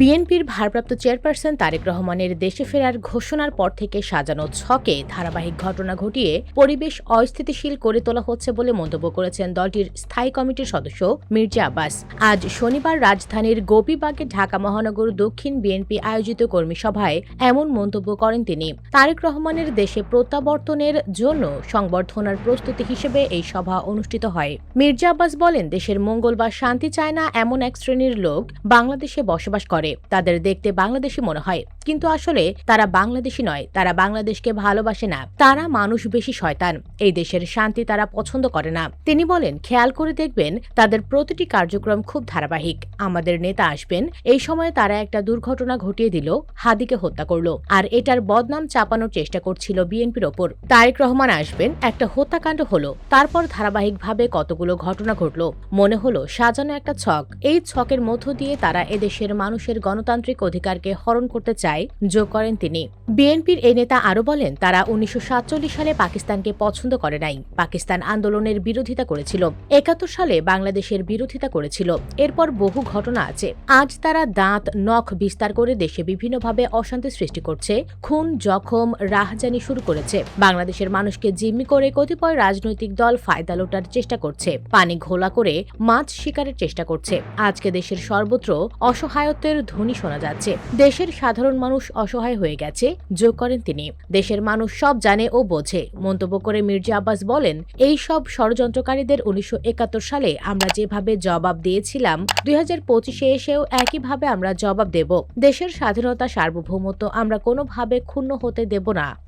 বিএনপির ভারপ্রাপ্ত চেয়ারপারসন তারেক রহমানের দেশে ফেরার ঘোষণার পর থেকে সাজানো ছকে ধারাবাহিক ঘটনা ঘটিয়ে পরিবেশ অস্থিতিশীল করে তোলা হচ্ছে বলে মন্তব্য করেছেন দলটির স্থায়ী কমিটির সদস্য মির্জা আব্বাস। আজ শনিবার রাজধানীর গোপীবাগে ঢাকা মহানগর দক্ষিণ বিএনপি আয়োজিত কর্মী সভায় এমন মন্তব্য করেন তিনি। তারেক রহমানের দেশে প্রত্যাবর্তনের জন্য সংবর্ধনার প্রস্তুতি হিসেবে এই সভা অনুষ্ঠিত হয়। মির্জা আব্বাস বলেন, দেশের মঙ্গল বা শান্তি চায় না এমন এক শ্রেণির লোক বাংলাদেশে বসবাস করে। তাদের দেখতে বাংলাদেশি মনে হয়। কিন্তু আসলে তারা বাংলাদেশি নয়। তারা বাংলাদেশকে ভালোবাসে না। তারা মানুষ বেশি শয়তান। এই দেশের শান্তি তারা পছন্দ করে না। তিনি বলেন, খেয়াল করে দেখবেন, তাদের প্রতিটি কার্যক্রম খুব ধারাবাহিক। আমাদের নেতা আসবেন। এই সময়ে তারা একটা দুর্ঘটনা ঘটিয়ে দিল, হাদিকে হত্যা করল। আর এটার বদনাম চাপানোর চেষ্টা করছিল বিএনপির ওপর। তারেক রহমান আসবেন, একটা হত্যাকাণ্ড হলো। তারপর ধারাবাহিকভাবে কতগুলো ঘটনা ঘটলো। মনে হলো সাজানো একটা ছক। এই ছকের মধ্য দিয়ে তারা এদেশের মানুষের গণতান্ত্রিক অধিকারকে হরণ করতে চায়, যোগ করেন তিনি। বিএনপির এই নেতা আরও বলেন, তারা উনিশশো সাতচল্লিশ সালে পাকিস্তানকে পছন্দ করে নাই। পাকিস্তান আন্দোলনের বিরোধিতা করেছিল। একাত্তর সালে বাংলাদেশের বিরোধিতা করেছিল। এরপর বহু ঘটনা আছে। আজ তারা দাঁত, নখ বিস্তার করে দেশে বিভিন্নভাবে অশান্তি সৃষ্টি করছে। খুন, জখম, রাহজানি শুরু করেছে। বাংলাদেশের মানুষকে জিম্মি করে কতিপয় রাজনৈতিক দল ফায়দা লোটার চেষ্টা করছে। পানি ঘোলা করে মাছ শিকারের চেষ্টা করছে। আজকে দেশের সর্বত্র অসহায়ত্বের ধ্বনি শোনা যাচ্ছে। দেশের সাধারণ মানুষ অসহায় হয়ে গেছে, যোগ করেন তিনি। দেশের মানুষ সব জানে ও বোঝে। মন্তব্য করে মির্জা আব্বাস বলেন, এই সব ষড়যন্ত্রকারীদের উনিশশো একাত্তর সালে আমরা যেভাবে জবাব দিয়েছিলাম, দুই এসেও একইভাবে আমরা জবাব দেব। দেশের স্বাধীনতা সার্বভৌমত্ব আমরা কোনোভাবে ক্ষুণ্ণ হতে দেব না।